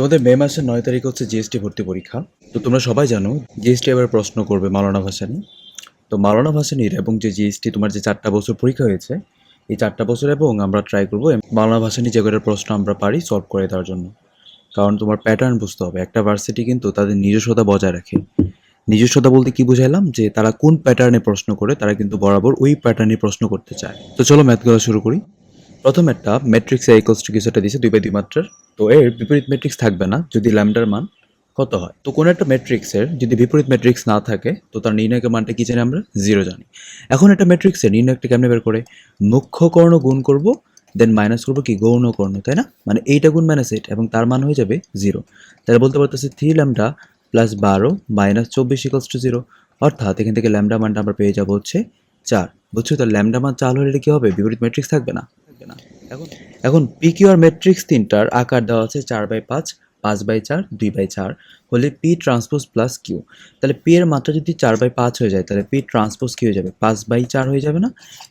তোমাদের মে মাসের নয় তারিখ হচ্ছে জিএসটি ভর্তি পরীক্ষা। তো তোমরা সবাই জানো জিএসটি এবার প্রশ্ন করবে মাওলানা ভাসানি। তো মাওলানা ভাসানির এবং যে জিএসটি তোমার যে চারটা বছর পরীক্ষা হয়েছে, এই চারটা বছর এবং আমরা ট্রাই করব মাওলানা ভাসানি যে কটার প্রশ্ন আমরা পারি সলভ করে দেওয়ার জন্য। কারণ তোমার প্যাটার্ন বুঝতে হবে, একটা ভার্সিটি কিন্তু তাদের নিজস্বতা বজায় রাখে। নিজস্বতা বলতে কি বুঝাইলাম? যে তারা কোন প্যাটার্নে প্রশ্ন করে, তারা কিন্তু বরাবর ওই প্যাটার্নে প্রশ্ন করতে চায়। তো চলো ম্যাথ করা শুরু করি। প্রথম একটা ম্যাট্রিক্স এ ইকলস টু কিছুটা দিছে? দুই বাই দুই মাত্রার। তো এর বিপরীত ম্যাট্রিক্স থাকবে না, যদি ল্যামডার মান কত হয়? তো কোনো একটা ম্যাট্রিক্সের যদি বিপরীত ম্যাট্রিক্স না থাকে, তো তার নির্ণয়কের মানটা কি জানি আমরা? জিরো জানি। এখন একটা ম্যাট্রিক্সের নির্ণয়কটা কেমনে বের করে? মুখ্য কর্ণ গুণ করব দেন মাইনাস করব কি? গৌণ কর্ণ, তাই না? মানে এইটা গুণ মাইনাস এইট এবং তার মান হয়ে যাবে জিরো তাহলে বলতে পারতেছি থ্রি ল্যামডা প্লাস বারো মাইনাস চব্বিশ ইকলস টু জিরো অর্থাৎ এখান থেকে ল্যামডা মানটা আমরা পেয়ে যাব হচ্ছে চার। বুঝছ? তো ল্যামডা মান চাল হলে কি হবে? বিপরীত ম্যাট্রিক্স থাকবে না। থাকবে না। এখন? এখন আর ম্যাট্রিক্স তিনটার আকার দেওয়া আছে চার বাই পাঁচ পাঁচ বাই চার, দুই বাই চার। হলে পি ট্রান্সপোজ প্লাস কিউ। তাহলে পি এর মাত্রা যদি চার বাই পাঁচ হয়ে যায়, তাহলে পি ট্রান্সপোজ কি হয়ে যাবে। পাঁচ বাই চার হয়ে যাবে না।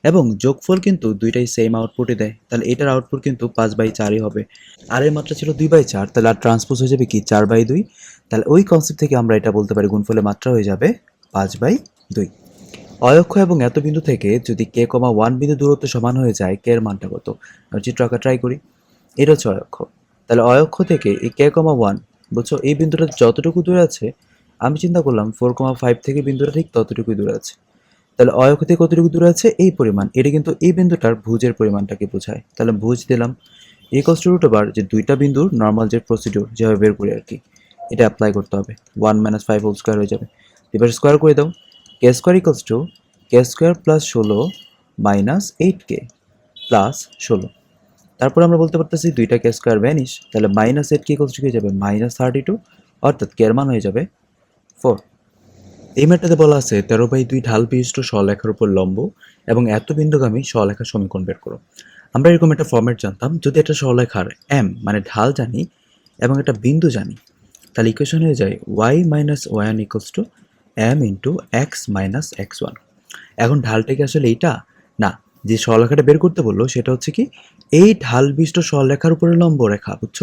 এবং যোগফল কিন্তু দুইটাই সেম আউটপুটে দেয়। তাহলে এটার আউটপুট কিন্তু পাঁচ বাই চারই হবে। আর এর মাত্রা ছিল দুই বাই চার, তাহলে আর ট্রান্সপোজ হয়ে যাবে কি? চার বাই দুই। তাহলে ওই কনসেপ্ট থেকে আমরা এটা বলতে পারি, গুণফলের মাত্রা হয়ে যাবে পাঁচ বাই দুই। অয়ক্ষ এবং এত বিন্দু থেকে যদি কে কমা ওয়ান বিন্দু দূরত্ব সমান হয়ে যায় কে এর মানটা কত? চিত্র আঁকা ট্রাই করি। এটা হচ্ছে অয়ক্ষ তাহলে অয়ক্ষ থেকে এই কে কমা ওয়ান বলছো এই বিন্দুটা যতটুকু দূরে আছে, আমি চিন্তা করলাম ফোর কমা ফাইভ থেকে বিন্দুটা ঠিক ততটুকুই দূরে আছে। তাহলে অয়ক্ষ থেকে কতটুকু দূরে আছে? এই পরিমাণ। এটা কিন্তু এই বিন্দুটার ভুজের পরিমাণটাকে বোঝায়। তাহলে ভুজ দিলাম। এই কষ্ট রুট ওভার যে দুইটা বিন্দুর নর্মাল যে প্রসিডিউর যেভাবে বের করি আর কি, এটা অ্যাপ্লাই করতে হবে। One minus five whole square হয়ে যাবে। এবার স্কোয়ার করে দাও। K square equals to K square plus ষোলো মাইনাস এইট কে প্লাস ষোলো। তারপর আমরা বলতে পারতেছি দুইটা কে স্কোয়ার ভ্যানিশ তাহলে minus eight K equals to হয়ে যাবে? মাইনাস থার্টি টু অর্থাৎ কের মান হয়ে যাবে ফোর এই ম্যাটটাতে বলা আছে, তেরো বাই দুই ঢাল বিশিষ্ট স্বলেখার উপর লম্ব এবং এত বিন্দুগামী স্বলেখার সমীকরণ বের করো। আমরা এরকম একটা ফর্মেট জানতাম, যদি একটা স্বলেখার এম মানে ঢাল জানি এবং একটা বিন্দু জানি, তাহলে ইকুয়েশন হয়ে যায় Y minus one equals to M into X minus X one এখন ঢালটা কি আসলে এইটা? না, যে সরলরেখাটা বের করতে বলল সেটা হচ্ছে কি, এই ঢাল বিষ্ট সরলরেখার উপরে লম্ব রেখা, বুঝছ?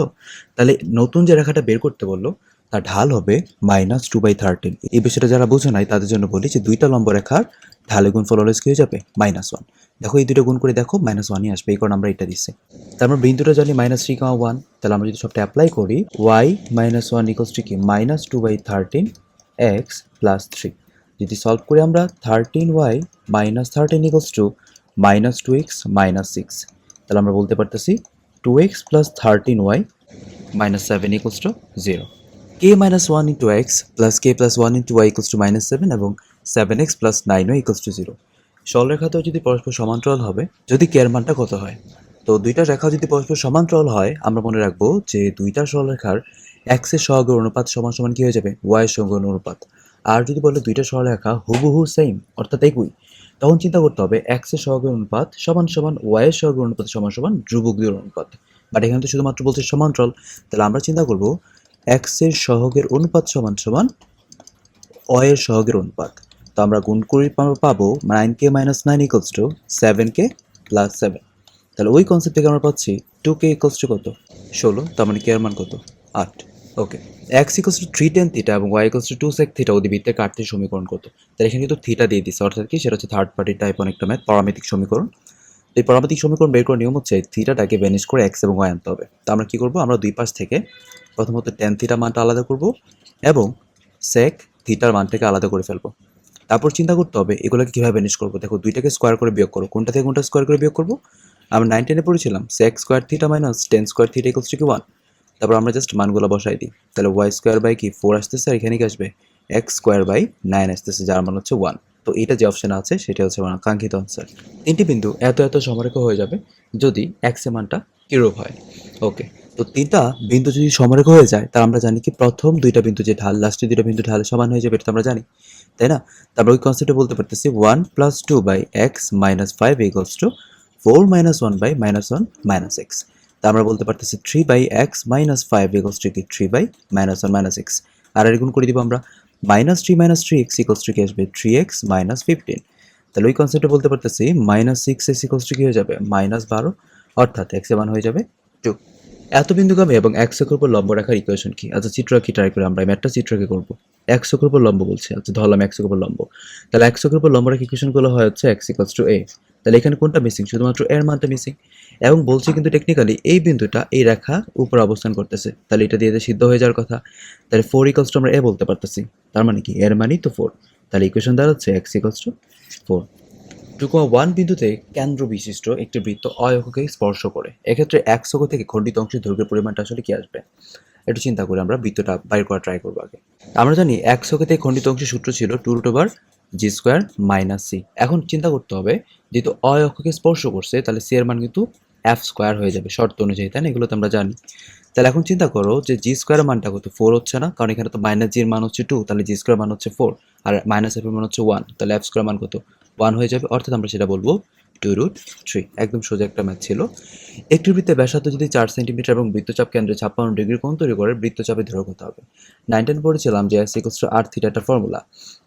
তাহলে নতুন যে রেখাটা বের করতে বলল, তার ঢাল হবে মাইনাস টু বাই থার্টিন এই বিষয়টা যারা বোঝো নাই, তাদের জন্য বলি যে দুইটা লম্ব রেখার ঢালে গুণ ফল অলওয়েজ কি হয়ে যাবে? মাইনাস ওয়ান দেখো, এই দুটো গুণ করে দেখো মাইনাস ওয়ানই আসবে, এই কারণে আমরা এটা দিচ্ছি। তারপর বিন্দুটা জানি মাইনাস থ্রি কমা ওয়ান তাহলে আমরা যদি সবটা অ্যাপ্লাই করি Y minus one equals to কি? Minus two by thirteen X plus three যদি সলভ করি আমরা thirteen Y minus thirteen equals to minus two X minus six তাহলে আমরা বলতে পারতেছি two X plus thirteen Y minus seven equals to zero K minus one into X plus K plus one into Y equals to minus seven এবং seven X plus nine Y equals to zero সরলরেখাতেও যদি পরস্পর সমান্তরাল হবে, যদি কে মানটা কত হয়? তো দুইটা রেখা যদি পরস্পর সমান্তরাল হয়, আমরা মনে রাখব যে দুইটা সরলরেখার এক্সের সহগের অনুপাত সমান সমান কি হয়ে যাবে? ওয়াইয়ের সহগের অনুপাত। আর যদি বলে দুইটা সরলরেখা হুবহু সেম অর্থাৎ একই, তখন চিন্তা করতে হবে এক্সের সহগের অনুপাত সমান সমান ওয়াইয়ের সহগের অনুপাত সমান সমান ধ্রুবকদের অনুপাত। বাট এখানে তো শুধুমাত্র বলছে সমান্তরাল, তাহলে আমরা চিন্তা করব এক্সের সহগের অনুপাত সমান সমান অয়ের সহগের অনুপাত। তো আমরা গুণ করে পাবো nine K minus nine equals to seven K plus seven তাহলে ওই কনসেপ্ট থেকে আমরা পাচ্ছি টু কে ইকলস টু কত? ষোলো, তার মানে কে মান কত? আট। Okay x equals to three tan theta এবং y equals to two sec theta ভিত্তিতে কাটতির সমীকরণ করতো তাহলে এখানে কিন্তু থিটা দিয়ে দিচ্ছে অর্থাৎ কি? সেটা হচ্ছে থার্ড পার্টি টাইপ অনেকটা ম্যাথ পারামিতিক সমীকরণ। এই পারামিতিক সমীকরণ বের করার নিয়ম হচ্ছে থিটাটাকে ভ্যানিশ করে এক্স এবং ওয়াই আনতে হবে। তো আমরা কী করব? আমরা দুই পাশ থেকে প্রথমত টেন থিটা মানটা আলাদা করব এবং সেক থিটার মানটাকে আলাদা করে ফেলব। তারপর চিন্তা করতে হবে, এগুলোকে কীভাবে ভ্যানিশ করব? দেখো, দুইটাকে স্কোয়ার করে বিয়োগ করো। কোনটা থেকে কোনটা স্কোয়ার করে বিয়োগ করব? আমরা নাইন টেনে পড়েছিলাম। Sec square theta minus tan square theta equals to কি? ওয়ান তারপর আমরা জাস্ট মানগুলো বসাই দিই। তাহলে ওয়াই স্কোয়ার বাই কি? ফোর আসতেছে, আর এখানে কি আসবে? এক্স স্কোয়ার বাই নাইন আসতেছে, যার মান হচ্ছে ওয়ান তো এটা যে অপশন আছে, সেটা হচ্ছে আমার কাঙ্ক্ষিত আনসার তিনটি বিন্দু এত এত সমরেখা হয়ে যাবে যদি এক্সের মানটা কিরূপ হয়। ওকে তো তিনটা বিন্দু যদি সমরেখা হয়ে যায় তার আমরা জানি কি প্রথম দুইটা বিন্দু যে ঢাল লাস্টের দুইটা বিন্দু ঢাল সমান হয়ে যাবে, এটা তো আমরা জানি। তাই না? তারপর ওই কনসেপ্টে বলতে পারতেছি one plus two by x minus five equals to four minus one by minus one minus x তা আমরা বলতে পারতেছি three by x minus five equals to কি? Three by minus one minus x আর এর গুণ করে দিব আমরা minus three minus three x equals to কি আসবে? থ্রি এক্স মাইনাস ফিফটিন তাহলে ওই কনসেপ্টে বলতে পারতেছি minus six x equals to কি হয়ে যাবে? মাইনাস বারো। অর্থাৎ এক্স মান হয়ে যাবে টু এত বিন্দুগামী এবং এক উপর লম্ব রাখার ইকুয়েশন কি? আচ্ছা চিত্র কি ট্রাই করে আমরা ম্যাটটা চিত্রকে করব। এক উপর লম্ব বলছে। আচ্ছা ধরলাম এক অক্ষের উপর লম্ব। তাহলে এক অক্ষের উপর লম্ব রেখা ইকুয়েশনগুলো হয় হচ্ছে এক্স ইকুয়ালস টু এ তাহলে এখানে কোনটা মিসিং শুধুমাত্র এর মানটা মিসিং এবং বলছি কিন্তু টেকনিক্যালি এই বিন্দুটা এই রেখা উপর অবস্থান করতেছে। তাহলে এটা দিয়ে সিদ্ধ হয়ে যাওয়ার কথা। তাহলে ফোর ইকলস টু আমরা এ বলতে পারতেছি। তার মানে কি? এর মানই তো ফোর তাহলে ইকুয়েশন দাঁড়াচ্ছে x equals to four two comma one বিন্দুতে কেন্দ্র বিশিষ্ট একটি বৃত্ত অয়ক্ষকে স্পর্শ করে। এক্ষেত্রে এক থেকে খণ্ডিত অংশের দৈর্ঘ্যের পরিমাণটা আসলে কি আসবে? একটু চিন্তা করে আমরা বৃত্তটা বাইর করা ট্রাই করব আগে। আমরা জানি এক থেকে খণ্ডিত অংশের সূত্র ছিল two root over g square minus c এখন চিন্তা করতে হবে, যেহেতু অয় অক্ষকে স্পর্শ করছে, তাহলে সি এর মান কিন্তু এফ স্কোয়ার হয়ে যাবে, শর্ত অনুযায়ী, তাই না? এগুলো তো আমরা জানি। তাহলে এখন চিন্তা করো যে জি স্কোয়ার মানটা কত ফোর হচ্ছে না, কারণ এখানে তো মাইনাস জির মান হচ্ছে টু তাহলে জি স্কোয়ার মান হচ্ছে ফোর আর মাইনাস এফ এর মান হচ্ছে ওয়ান তাহলে এফ স্কোয়ার মান কত? ওয়ান হয়ে যাবে, অর্থাৎ আমরা সেটা বলব টু রুট থ্রি একদম সোজা একটা ম্যাথ ছিল। একটি বৃত্তে ব্যাসার্ধ যদি চার সেন্টিমিটার এবং বৃত্তচাপ কেন্দ্রে ছাপ্পান্ন ডিগ্রি কোণ তৈরি করে, বৃত্তচাপে ধ্রুবক হতে হবে। নাইন পড়েছিলাম যে এস আর থিটা একটা ফর্মুলা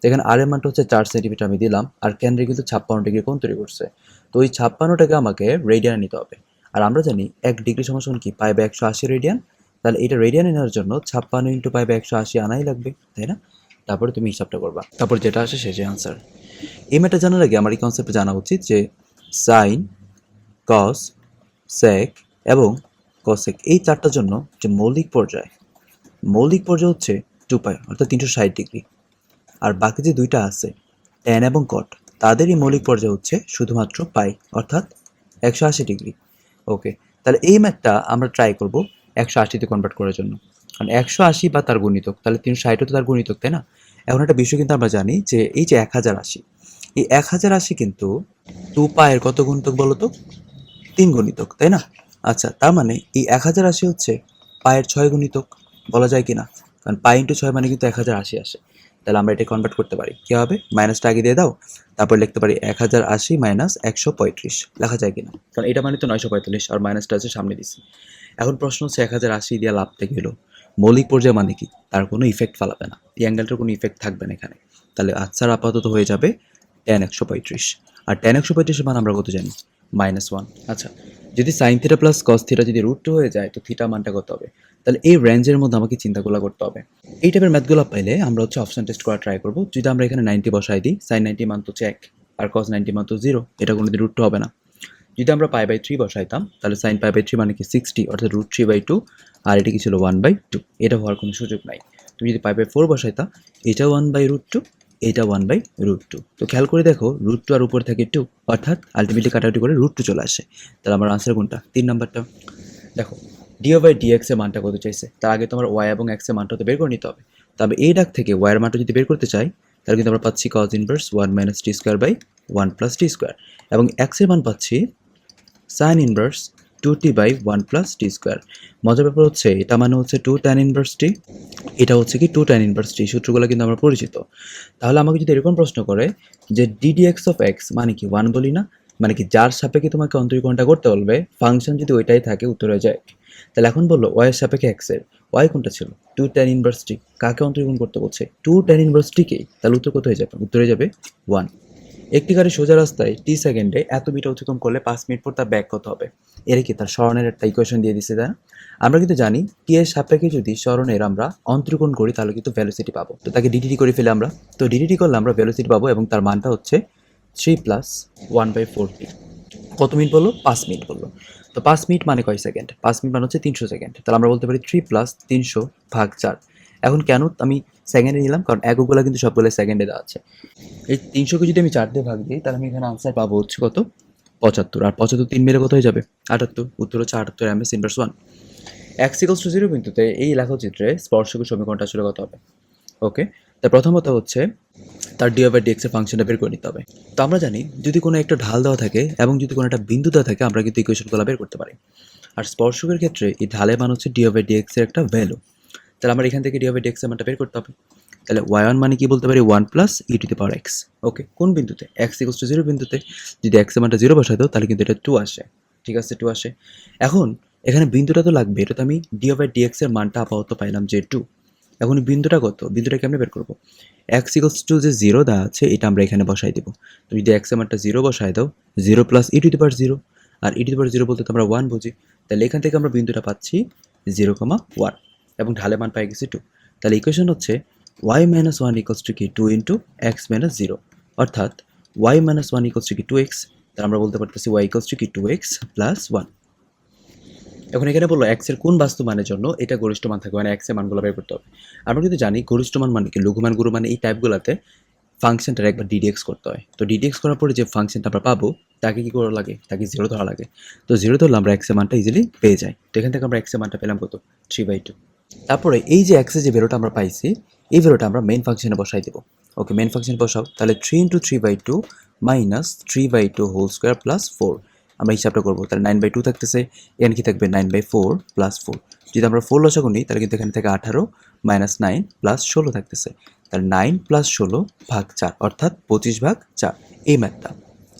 এখানে আর এর হচ্ছে চার সেন্টিমিটার আমি দিলাম, আর কেন্দ্রে কিন্তু ছাপ্পান্ন ডিগ্রি কোণ তৈরি করছে। তো ওই ছাপ্পান্নটাকে আমাকে রেডিয়ানে নিতে হবে। আর আমরা জানি এক ডিগ্রি সমান কি? পাই বা একশো আশি রেডিয়ান তাহলে এটা রেডিয়ানে নেওয়ার জন্য ছাপ্পান্ন ইন্টু পাই বা একশো আশি আনাই লাগবে, তাই না? তারপরে তুমি হিসাবটা করবা। তারপর যেটা আসে সেটাই আনসার এই ম্যাটটা জানার আগে আমার এই কনসেপ্টে জানা উচিত যে সাইন, কস, সেক এবং কসেক এই চারটার জন্য যে মৌলিক পর্যায়। মৌলিক পর্যায় হচ্ছে টু পাই, অর্থাৎ তিনশো ষাট ডিগ্রি। আর বাকি যে দুইটা আছে ট্যান এবং কট, তাদেরই মৌলিক পর্যায় হচ্ছে শুধুমাত্র পাই, অর্থাৎ একশো আশি ডিগ্রি। ওকে, তাহলে এই ম্যাথটা আমরা ট্রাই করব একশো আশিতে কনভার্ট করার জন্য। কারণ একশো আশি বা তার গুণিতক, তাহলে তিনশো ষাটও তো তার গুণিতক, তাই না? এখন একটা বিষয় কিন্তু আমরা জানি যে এই যে এক হাজার আশি, এই এক হাজার আশি কিন্তু টু পায়ের কত গুণিতক বলো তো? তিন গুণিতক তাই না? আচ্ছা তার মানে এই এক হাজার আশি হচ্ছে পায়ের ছয় গুণিতক বলা যায় কি না কারণ পাই ইন্টু ছয় মানে কিন্তু এক হাজার আশি আসে। তাহলে আমরা এটা কনভার্ট করতে পারি। কী হবে? মাইনাসটা আগে দিয়ে দাও, তারপর লিখতে পারি এক হাজার আশি মাইনাস একশো পঁয়ত্রিশ। লেখা যায় কিনা? কারণ এটা মানে তো নয়শো পঁয়তাল্লিশ, আর মাইনাসটা আছে সামনে দিচ্ছি এখন প্রশ্ন হচ্ছে এক হাজার আশি দিয়ে লাভ থেকে মৌলিক পর্যায় মানে কি? তার কোনো ইফেক্ট ফালাবে না। এই অ্যাঙ্গেলটার কোনো ইফেক্ট থাকবে না এখানে। তাহলে আচ্ছার আপাতত হয়ে যাবে টেন একশো পঁয়ত্রিশ। আর টেন একশো পঁয়ত্রিশের মান আমরা কত জানি? মাইনাস ওয়ান আচ্ছা। যদি sine theta plus cos theta যদি রুট টু হয়ে যায় তো থিটা মানটা কত হবে? তাহলে এই রেঞ্জের মধ্যে আমাকে চিন্তাগুলো করতে হবে। এই টাইপের ম্যাথগুলো পাইলে আমরা হচ্ছে অপশন টেস্ট করা ট্রাই করব। যদি আমরা এখানে নাইনটি বসাই দিই সাইন নাইনটি মান তো চেক আর কস নাইনটি মান তো জিরো এটা কোনো রুট টু হবে না। যদি আমরা পাই বাই থ্রি বসাইতাম তাহলে সাইন পাই বাই থ্রি মানে কি সিক্সটি অর্থাৎ রুট থ্রি বাই টু আর এটা কি ছিল ওয়ান বাই টু এটা হওয়ার কোনো সুযোগ নাই। তুমি যদি পাই বাই ফোর বসাইতা এটা ওয়ান বাই রুট টু এটা ওয়ান বাই রুট টু তো খেয়াল করে দেখো রুট টু আর উপরে থাকে টু অর্থাৎ আলটিমেটলি কাটাকুটি করে রুট টু চলে আসে। তাহলে আমার আনসার কোনটা? তিন নাম্বারটা দেখো ডিও বাই ডিএক্স এর মানটা কত চাইছে? তার আগে তোমার ওয়াই এবং এক্সের মানটা তো বের করে নিতে হবে। তবে এই ডাক থেকে ওয়াই এর মানটা যদি বের করতে চাই, তাহলে কিন্তু আমরা পাচ্ছি cos inverse one minus t square by one plus t square এবং এক্সের মান পাচ্ছি sine inverse two t by one plus t square. মজার ব্যাপার হচ্ছে, এটা মানে হচ্ছে টু ট্যান ইনভার্স টি, এটা হচ্ছে কি টু ট্যান ইনভার্স টি, সূত্রগুলো কিন্তু আমরা পরিচিত। তাহলে আমাকে যদি এরকম প্রশ্ন করে যে ডিডি এক্স অফ এক্স মানে কি ওয়ান বলি না? মানে কি যার সাপেক্ষে তোমাকে অন্তরীকরণটা করতে বলবে ফাংশন যদি ওইটাই থাকে, উত্তর যায়। তাহলে এখন বলল ওয়াই এর সাপেক্ষে এক্সের ওয়াই কোনটা ছিল? টু ট্যান ইনভার্স টি, কাকে অন্তরীকরণ করতে বলছে? টু ট্যান ইনভার্সিটিকেই তাহলে উত্তর কত হয়ে যাবে? উত্তর যাবে ওয়ান একটি গাড়ি সোজা রাস্তায় টি সেকেন্ডে এত মিটার অতিক্রম করলে পাঁচ মিনিট পর তার ব্যাক করতে হবে। এর কি তার স্মরণের একটা ইকুয়েশন দিয়ে দিছে তাই আমরা কিন্তু জানি টি এর সাপেক্ষে যদি স্মরণের আমরা অন্তরীকরণ করি, তাহলে কিন্তু ভ্যালোসিটি পাবো। তো তাকে ডিডিটি করে ফেলে আমরা। তো ডিডিটি করলে আমরা ভ্যালোসিটি পাবো এবং তার মানটা হচ্ছে three plus one by four t কত মিনিট বলল? পাঁচ মিনিট বলল। তো পাঁচ মিনিট মানে কয় সেকেন্ড? পাঁচ মিনিট মানে হচ্ছে তিনশো সেকেন্ড। তাহলে আমরা বলতে পারি থ্রি প্লাস তিনশো ভাগ চার। এখন কেন আমি সেকেন্ডে নিলাম, কারণ একগুলো কিন্তু সবগুলো সেকেন্ডে দেওয়া আছে। এই তিনশোকে যদি আমি চার দিয়ে ভাগ দিই, তাহলে আমি এখানে আনসার পাবো হচ্ছে কত? পঁচাত্তর। আর পঁচাত্তর তিন মেরে কত হয়ে যাবে? আটাত্তর। উত্তর হচ্ছে আটাত্তর m s inverse one x equals to zero বিন্দুতে এই লেখচিত্রে স্পর্শকের সমীকরণটা আসলে কত হবে? ওকে তা প্রথমত হচ্ছে তার ডি বাই ডিএক্স এর ফাংশনটা বের করে নিতে হবে। তো আমরা জানি যদি কোনো একটা ঢাল দেওয়া থাকে এবং যদি কোনো একটা বিন্দু দেওয়া থাকে, আমরা কিন্তু ইকুয়েশনগুলো বের করতে পারি। আর স্পর্শকের ক্ষেত্রে এই ঢালের মান হচ্ছে ডি বাই ডিএক্স এর একটা ভ্যালু তাহলে আমার এখান থেকে ডি ডিএক্স এর মানটা বের করতে হবে। তাহলে ওয়াই ওয়ান মানে কি বলতে পারি? One plus e to the power x ওকে কোন বিন্দুতে? এক্স ইকোস টু জিরো বিন্দুতে। যদি এক্স মানটা জিরো বসাই দাও, তাহলে কিন্তু এটা টু আসে। ঠিক আছে টু আসে। এখন, এখানে বিন্দুটা তো লাগবে, এটা তো আমি ডি বাই ডিএক্স এর মানটা আপাতত পাইলাম যে টু এখন বিন্দুটা কত? বিন্দুটা কেমনে বের করব। এক্স ইকোস টু যে জিরো দেওয়া আছে, এটা আমরা এখানে বসাই দেবো। তুমি যদি এক্স মানটা জিরো বসাই দাও zero plus e to the power zero R e to the power zero বলতে তো আমরা ওয়ান বুঝি। তাহলে এখান থেকে আমরা বিন্দুটা পাচ্ছি জিরো কমা ওয়ান এবং ঢালে মান পাই গেছি টু তাহলে ইকুয়েশন হচ্ছে y minus one equals to কি two into x minus zero অর্থাৎ y minus one equals to কি টু এক্স তাহলে আমরা বলতে পারতেছি ওয়াই ইকোয়াস টু কি টু এক্স প্লাস ওয়ান এখন এখানে বলল এক্সের কোন বাস্তব মানের জন্য এটা গরিষ্ঠ মান থাকবে মানে এক্সের মানগুলো বের করতে হবে। আমরা কিন্তু জানি গরিষ্ঠ মান মানে কি, লঘুমান গুরু মানে এই টাইপগুলোতে ফাংশনটার একবার ডিডিএক্স করতে হয়। তো ডিডিএক্স করার পরে যে ফাংশনটা আমরা পাবো, তাকে কি করা লাগে? তাকে জিরো ধরা লাগে। তো জিরো ধরলে আমরা এক্সের মানটা ইজিলি পেয়ে যাই। তো এখান থেকে আমরা এক্সের মানটা পেলাম কত? থ্রি বাই টু তারপরে এই যে এক্সের যে বেরোটা আমরা পাইছি, এই বেরোটা আমরা মেন ফাংশনে বসাই দেবো। ওকে মেন ফাংশন বসাও, তাহলে three into three by two minus three by two whole square plus four আমরা হিসাবটা করব, তাহলে নাইন বাই টু থাকতেছে, এখানে কি থাকবে? Nine by four plus four যদি আমরা ফোর লসাগু নিই, তাহলে কিন্তু এখানে থেকে আঠারো মাইনাস নাইন প্লাস ষোলো থাকতেছে। তাহলে নাইন প্লাস ষোলো ভাগ চার, অর্থাৎ পঁচিশ ভাগ চার। এই ম্যাথটা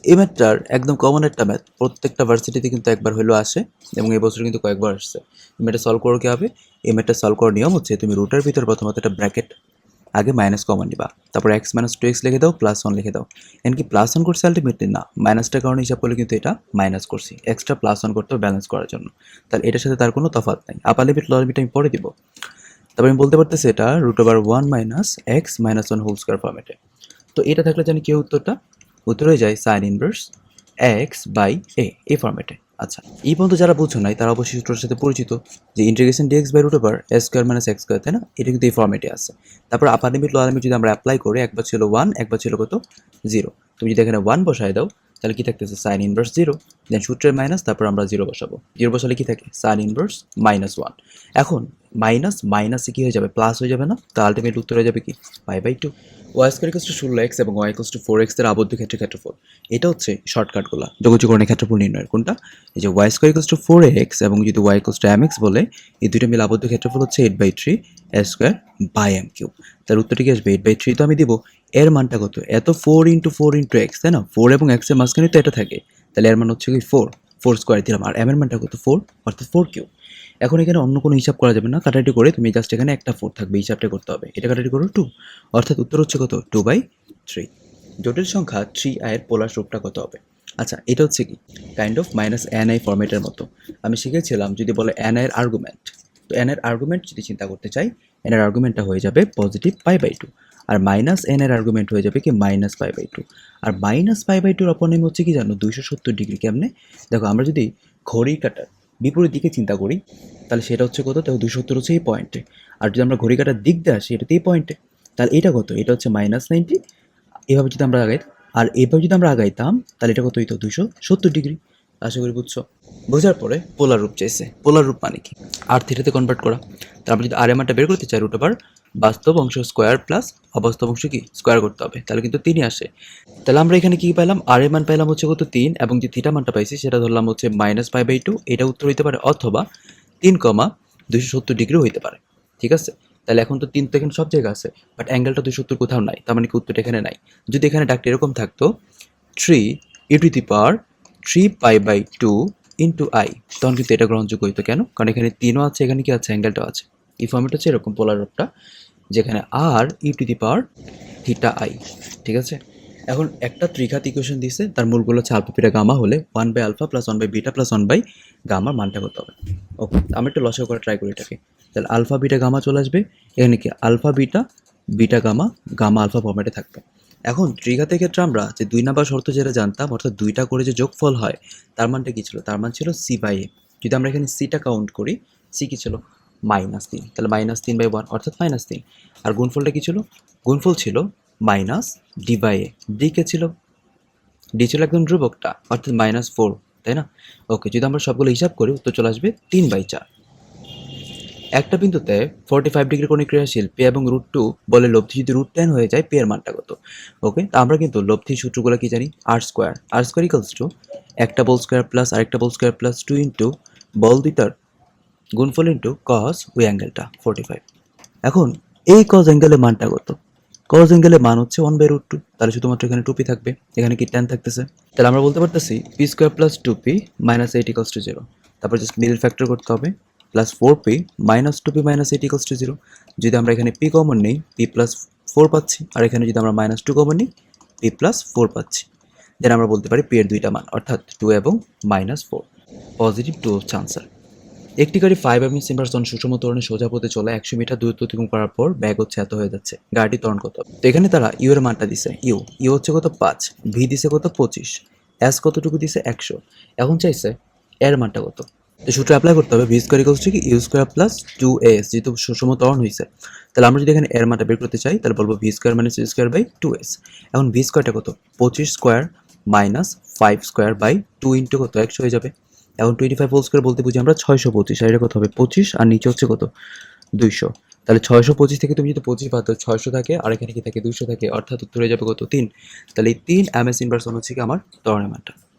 এই ম্যাথটার একদম কমন একটা ম্যাথ প্রত্যেকটা ভার্সিটিতে কিন্তু একবার হলেও আসে এবং এই বছর কিন্তু কয়েকবার আসছে। এই ম্যাথটা সলভ করো কী হবে? এই ম্যাথটা সলভ করার নিয়ম হচ্ছে তুমি রুটের ভিতর প্রথমত একটা ব্র্যাকেট আগে মাইনাস কমন নিবা। তারপর এক্স মাইনাস টু এক্স লিখে দাও প্লাস ওয়ান লিখে দাও। এমনকি প্লাস ওয়ান করছে আলটিমেটলি না মাইনাসটার কারণে হিসাব করলে কিন্তু এটা মাইনাস করছি। এক্সট্রা প্লাস ওয়ান করতে হবে ব্যালেন্স করার জন্য। তাহলে এটার সাথে তার কোনো তফাৎ নাই। আপার লিমিট লোয়ার লিমিট আমি পরে দিব। তারপর আমি বলতে পারতেছি এটা root over one minus x minus one whole square ফর্মেটে তো এটা থাকলে জানি কেউ উত্তরটা? উত্তর হয়ে যায় sine inverse x by a এই ফর্মেটে আচ্ছা এই পর্যন্ত যারা বুঝছ নাই, তারা অবশ্যই সূত্রের সাথে পরিচিত যে integration d x by root over s square minus x square তাই না? এটা কিন্তু এই ফর্মেটে আছে। তারপর আপার লিমিট লোয়ার লিমিট যদি আমরা অ্যাপ্লাই করি, একবার ছিল ওয়ান একবার ছিল কত? জিরো তুমি যদি এখানে ওয়ান বসায় দাও, তাহলে কি থাকতেছে? সাইন ইনভার্স জিরো দেন সূত্রের মাইনাস তারপর আমরা জিরো বসাবো। জিরো বসালে কি থাকে? সাইন ইনভার্স মাইনাস ওয়ান এখন মাইনাস মাইনাসে কি হয়ে যাবে? প্লাস হয়ে যাবে না? তা আলটিমেট উত্তর হয়ে যাবে কি? Pi by two y square equals to ষোলো এক্স এবং ওয়াই ইকোস টু ফোর এক্সের আবদ্ধ ক্ষেত্রে ক্ষেত্রফল। এটা হচ্ছে শর্টকাটগুলো যোগাযোগকরণের ক্ষেত্রফল নির্ণয়ের কোনটা? এই যে y square equals to four x এবং যদি y equals to m x বলে, এই দুইটা মিলে আবদ্ধ ক্ষেত্রফল হচ্ছে eight by three s square by m cube তার উত্তরটি কি আসবে? এইট বাই থ্রি তো আমি দিব। এর মানটা কত? এত four into four into x তাই না? ফোর এবং এক্সের মাঝখানে তো এটা থাকে। তাহলে এর মান হচ্ছে কি ফোর ফোর স্কোয়ার দিলাম। আর এম এর মানটা কত? ফোর অর্থাৎ ফোর কিউ এখন এখানে অন্য কোনো হিসাব করা যাবে না। কাটাটি করে তুমি জাস্ট এখানে একটা ফোর থাকবে হিসাবটা করতে হবে। এটা কাটাটি করো টু অর্থাৎ উত্তর হচ্ছে কত? টু বাই থ্রি জটিল সংখ্যা থ্রি আয়ের পোলার রূপটা কত হবে? আচ্ছা এটা হচ্ছে কি? Kind of minus n i ফর্মেটের মতো। আমি শিখেছিলাম যদি বলে এন আইয়ের আর্গুমেন্ট তো এন এর আর্গুমেন্ট যদি চিন্তা করতে চাই এন এর আর্গুমেন্টটা হয়ে যাবে পজিটিভ পাই বাই টু আর মাইনাস এন এর আর্গুমেন্ট হয়ে যাবে কি মাইনাস পাই বাই টু আর মাইনাস পাই বাই টুর অপরনেম হচ্ছে কি জানো? দুইশো সত্তর ডিগ্রি কেমনে? দেখো, আমরা যদি ঘড়ি কাটার বিপরীত দিকে চিন্তা করি, তাহলে সেটা হচ্ছে কত? দেখো দুশো সত্তর হচ্ছে এই পয়েন্টে আর যদি আমরা ঘড়ি কাটার দিক দিয়ে আসি, এটাতে এই পয়েন্টে তাহলে এটা কত? এটা হচ্ছে মাইনাস নাইনটি এভাবে যদি আমরা আগাই, আর এভাবে যদি আমরা আগাইতাম, তাহলে এটা কত হইতো? দুশো সত্তর ডিগ্রি আশা করি বুঝছ? বোঝার পরে পোলার রূপ চাইছে। পোলার রূপ মানে কি? আর থিটাতে কনভার্ট করা। তারপর যদি আর এমারটা বের করতে চাই রুট ওভার বাস্তব অংশ স্কোয়ার প্লাস অবাস্তব অংশ কি? স্কোয়ার করতে হবে। তাহলে কিন্তু তিনই আসে। তাহলে আমরা এখানে কি পেলাম আর এর মান পেলাম হচ্ছে কত? তিন এবং যে থিটা মানটা পাইছি সেটা ধরলাম হচ্ছে মাইনাস ফাইভ বাই টু এটা উত্তর হইতে পারে অথবা তিন কমা দুশো সত্তর ডিগ্রি হইতে পারে। ঠিক আছে? তাহলে এখন তো তিন তো এখানে সব জায়গায় আছে বাট অ্যাঙ্গেলটা দুশো সত্তর কোথাও নাই। তার মানে কি উত্তরটা এখানে নাই। যদি এখানে ডাকটা এরকম থাকতো three e to the power three pi by two into i তখন কিন্তু এটা গ্রহণযোগ্য হইতো কেন? কারণ এখানে তিনও আছে, এখানে কি আছে? অ্যাঙ্গেলটাও আছে। এই ফর্মেট হচ্ছে এরকম পোলার রূপটা যেখানে r e to the power theta i ঠিক আছে? এখন একটা ত্রিঘাত ইকুয়েশন দিছে, তার মূলগুলো হচ্ছে আলফা পিটা গামা হলে one by alpha plus one by beta plus one by গামার মানটা করতে হবে। ওকে আমি একটু লসাও করে ট্রাই করি এটাকে। তাহলে আলফা বিটা গামা চলে আসবে, এখানে কি alpha beta beta gamma gamma alpha ফর্মেটে থাকবে। এখন ত্রিঘাতের ক্ষেত্রে আমরা যে দুই নাম্বার শর্ত যেটা জানতাম, অর্থাৎ দুইটা করে যে যোগফল হয়, তার মানটা কী ছিল? তার মান ছিল সি বাই এ যদি আমরা এখানে সিটা কাউন্ট করি সি কী ছিল? মাইনাস তিন। তাহলে মাইনাস তিন বাই ওয়ান, অর্থাৎ মাইনাস তিন। আর গুণফলটা কী ছিল? গুণফল ছিল minus d by a. D কে ছিল? ডি ছিল একদম ধ্রুবকটা, অর্থাৎ মাইনাস ফোর, তাই না? ওকে, যদি আমরা সবগুলো হিসাব করি, উত্তর চলে আসবে তিন বাই চার। একটা বিন্দুতে ফোর্টি ফাইভ ডিগ্রি কোণে ক্রিয়াশীল পে এবং রুট টু বলে লব্ধি যদি রুট টেন হয়ে যায় পে মানটা কত? ওকে, তা আমরা কিন্তু লব্ধি সূত্রগুলো কি জানি? R square r square equals to একটা বল স্কোয়ার প্লাস আরেকটা বল স্কোয়ার প্লাস টু ইন্টু বল দুইটার গুণফল ইন্টু কস ওই অ্যাঙ্গেলটা ফোর্টি ফাইভ এখন, এই কজ অ্যাঙ্গেলের মানটা কত? কজ অ্যাঙ্গেলের মান হচ্ছে ওয়ান বাই রুট টু তাহলে শুধুমাত্র এখানে টু পি থাকবে, এখানে কি টেন থাকতেছে? তাহলে আমরা বলতে পারতেছি p square plus two p minus eight equals to zero তারপর জাস্ট মিডল ফ্যাক্টর করতে হবে plus four p minus two p minus eight equals to zero যদি আমরা এখানে পি কমন নিই পি প্লাস ফোর পাচ্ছি, আর এখানে যদি আমরা মাইনাস টু কমন নিই পি প্লাস ফোর পাচ্ছি। দেন আমরা বলতে পারি পি এর দুইটা মান, অর্থাৎ টু এবং মাইনাস ফোর পজিটিভ টু হচ্ছে আনসার একটি গাড়ি ফাইভ এম ইনভার্সন সুষম ত্বরণে সোজা পথে চলে একশো মিটার দূরত্ব অতিক্রম করার পর ব্যাগ হচ্ছে এত হয়ে যাচ্ছে। গাড়িটি তরণ কত তো এখানে তারা ইউ এর মানটা দিছে। ইউ। ইউ হচ্ছে কত পাঁচ। ভি দিছে কত পঁচিশ। এস কতটুকু দিছে? একশো। এখন চাইছে এর মানটা কত। তো সূত্র অ্যাপ্লাই করতে হবে। ভি স্কোয়ার ইকলস কি? U square plus two s যেহেতু সুষম ত্বরণ হয়েছে তাহলে আমরা যদি এখানে এর মানটা বের করতে চাই, তাহলে বলব v square minus u square by two s এখন ভি স্কোয়ারটা কত? পঁচিশ square minus five square by two into কত? একশো হয়ে যাবে। এখন টোয়েন্টি ফাইভ হোল স্কোয়ার বলতে বুঝি আমরা ছয়শো পঁচিশ, আর এটা কত হবে? পঁচিশ, আর নিচে হচ্ছে কত? দুইশো। তাহলে ছয়শো পঁচিশ থেকে তুমি যদি পঁচিশ বাদ ছয়শো থাকে, আর এখানে কি থাকে? দুইশো থাকে, অর্থাৎ উত্তরে যাবে কত? তিন। তাহলে এই তিন এম এস ইনভার্সন হচ্ছে কি আমার তরণের মানটা।